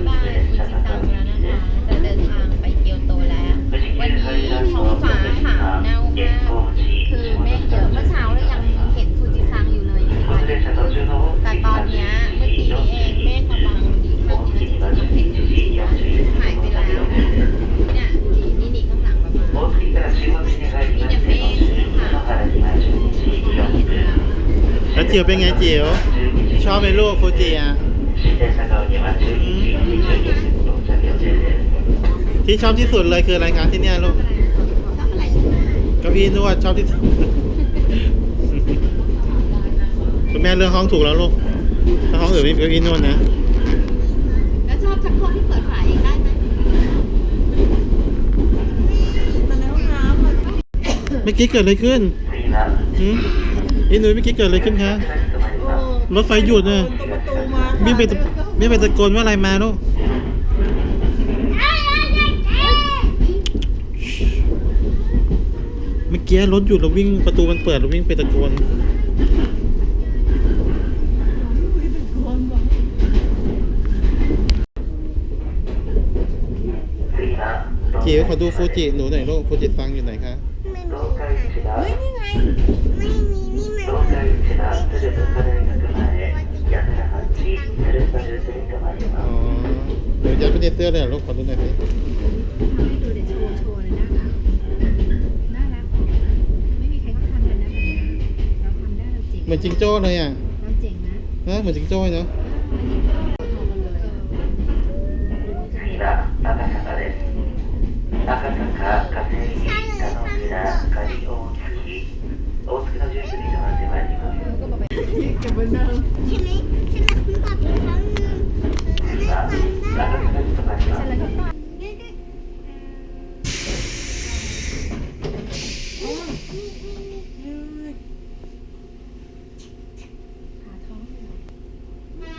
ายบายฟูจิซังแล้วนะคะ จะเดินทางไปเกียวโตแล้ว วันนี้ท้องฟ้าขาวเน่ามากคือเมฆเยอะเมื่อเช้าเรายังเห็นฟูจิซังอยู่เลยยังเห็นวันแต่ตอนนี้เมื่อกี้นี้เองเมฆมาบางดีข้างนี้เราจะเห็นฟูจิซังหายไปแล้วเนี่ยนี่นี่นี่ข้างหลังประมาณมีแต่เมฆค่ะเห็นแล้วแล้วจิ๋วเป็นไงจิ๋วชอบไหมลูกฟูจิอะ ที่ชอบที่สุดเลยคืออะไรคะที่เนี่ยลูกชอบอะไรเก้าอี้นวดชอบที่สุดคุณแม่เลือกห้องถูกแล้วลูกถ้าห้องอื่นไม่มีเก้าอี้นวดนะแล้วชอบชักโครกที่เปิดฝาเองได้ไหมเมื่อกี้เกิดอะไรขึ้นหืมอีหนุ่ยเมื่อกี้เกิดอะไรขึ้นคะรถไฟหยุดเนี่ยวิ่งไปตะวิ่งไปตะโกนว่าอะไรมาลูก เมื่อ กี้รถหยุดเราวิ่งประตูมันเปิดเราวิ่งไปตะโกนจิ๋วขอดูฟูจิหนูหน่อยลูกฟูจิซังอยู่ไหนคะไม่มีค่ะเฮ้ยนี่ไงไม่มีนี่มันอ๋อหนูยัดไปในเสื้อเลยลูกขอดูหน่อยสิ ให้ดูเดี๋ยวโชว์โชว์เลยน่ารักน่ารัก ไม่มีใครเขาทำกันนะแบบนี้เราทำได้ เราเจ๋งเหมือนจิงโจ้เลยอะเราเจ๋งนะนะเหมือนจิงโจ้เนาะใช่ไหมใช่ไหมคุณตอบอีกครั้งหนึ่งได้ฟังได้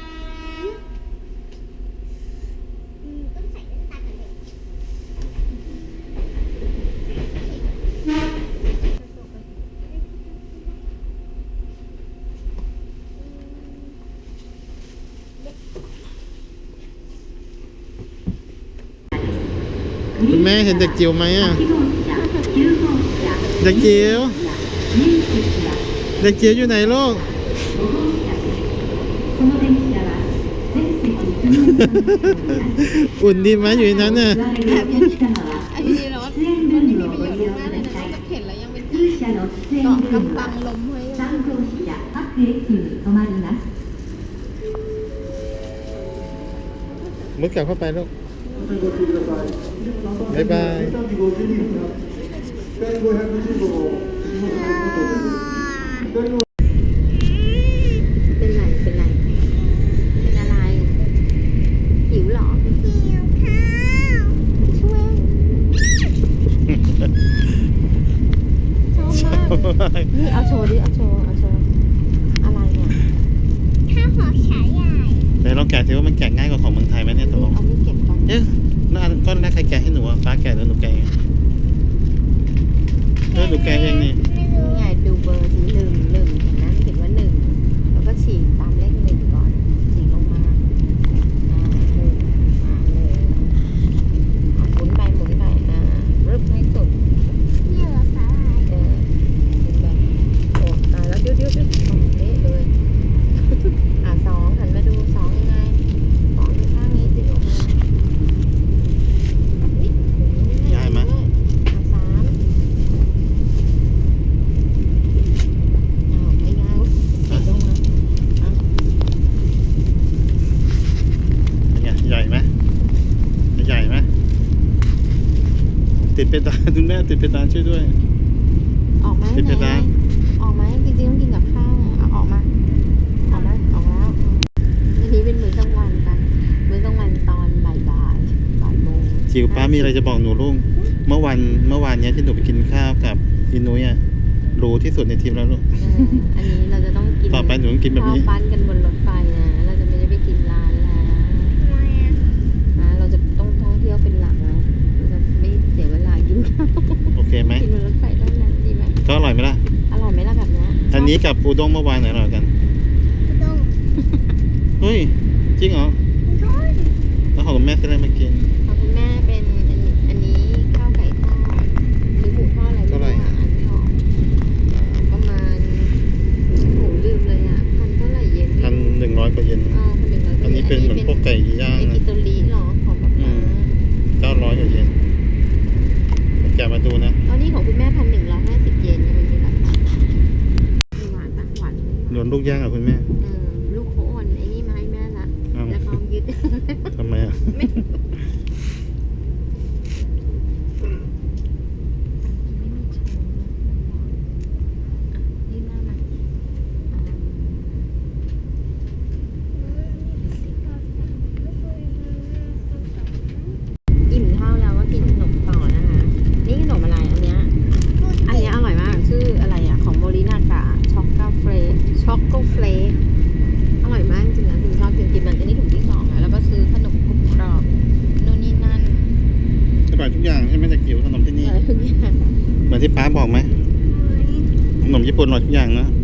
อืมต้องใส่แว่นตากันเลย คุณแม่เห็นเด็กจิ๋วไหมอะเด็กจิ๋วเด็กจิ๋วอยู่ไหนลูกอุ่นดีไหมอยู่นั้นน่ะไอ้ที่รถมันไม่มีประโยชน์มากเลยนะก็เข็นแล้วยังเป็นที่เกาะกำบังลมไว้มุดกลับเข้าไปลูก บ๊ายบายเป็นไรเป็นไรเป็นอะไรหิวเหรอช่วยชอบมากนี่เอาโชว์ดิเอาโชว์เอาโชว์อะไรเนี่ยข้าวหอมฉายใหญ่ไหนลองแกะสิว่ามันแกะง่ายกว่าของเมืองไทยไหมเนี่ยตกลง เอานี่เก็บ เอ๊ะแล้าก้อนแรกใครแกะให้หนูอะฟ้าแกะหรือหนูแกะเองเออหนูแกะเองนี่ ไม่รู้ นี่ไงดูเบอร์สิหนึ่งหนึ่งเห็นไหมเห็นว่าหนึ่งแล้วก็ฉีกตามเลขหนึ่งก่อนฉีกลงมาอ่าหนึ่งอ่าหนึ่งอ่าหมุนไปหมุนไปอ่ารึบให้สุด เนี่ยเหรอสาหร่าย เออหมุนไปโอ้อ่าแล้วดิ้วดิ้วดิ้วตรงนี้เลย อ่าสองหันมาดูสองยังไงสองอยู่ข้างนี้ติดออกมานี่ ง่ายไหม อ่าสามอ้าวไม่ง่ายเว้ยติดลงมาอะ เป็นไงใหญ่ไหมใหญ่ไหม ติดเพดานคุณแม่ติดเพดานช่วยด้วย ออกไหมติดเพดาน ออกไหมจริงๆต้องกินกับข้าวไงเอาออกมาออกไหมออกแล้วอืมอันนี้เป็นมื้อกลางวันกันมื้อกลางวันตอนบ่ายบ่ายบ่ายโมงจิ๋วป้ามีอะไรจะบอกหนูลูกเมื่อวันเมื่อวานเนี้ยที่หนูไปกินข้าวกับอินุ้ยอะรู้ที่สุดในทีมแล้วลูก เอออันนี้เราจะต้องกินต่อไปหนูต้องกินแบบนี้ ข้าวปั้นกันบนรถไฟนะ โอเคไหมกินบนรถไฟเท่านั้นดีไหมก็อร่อยไหมล่ะ อร่อยไหมล่ะแบบเนี้ยอันนี้กับอูด้งเมื่อวานไหนอร่อยกันคุณต้องเฮ้ยจริงเหรอคุณต้องแล้วของก็เลยมากิน ของคุณแม่เป็นอันนี้อันนี้ข้าวไก่ทอดหรือหมูทอดอะไรเท่าไหร่ม่อะอันทองประมาณโหลืมเลยอะพันเท่าไหร่เยนพันหนึ่งร้อยกว่าเยนอ๋อพันหนึ่งร้อยอันนี้เป็นเหมือนพวกไก่ย่างไอนะกิโตริเหรอของป๊าอืป๊ามเก้าร้อยกว่าเยนแกะมาดูนะอ๋อนี่ของคุณแม่พันหนึ่งร้อยห้าสิบเยนยังไม่มีหลักฐานมีหวานปะหวานโดนลูกย่างกับคุณแม่เออลูกเขาอ่อนไอ้นี่มาให้แม่ละอ้าวแล้วเขายึดทำไมอะ ไม่ไม่มีชงอะยื่นหน้ามาอ่าอิ่มข้าวแล้วว่ากินขนมต่อนะคะ นี่ขนมอะไรอันเนี้ย อันเนี้ยอร่อยมาก ชื่ออะไรอะ ของโมรินากะช็อกโกเฟลช็อกโกเฟลอร่อยมากจริงๆนะคุณชอบกินกินมันอันนี้ถุงที่สองอะแล้วก็ซื้อขนมกรุบกรอบนู่นนี่นั่น อร่อยทุก อย่างใช่ไหมแต่กิ๋วขนมที่นี่อะไรทุกอย่างเหมือนที่ป้าบอกไหมขนมญี่ปุ่นอร่อยทุกอย่างนะอ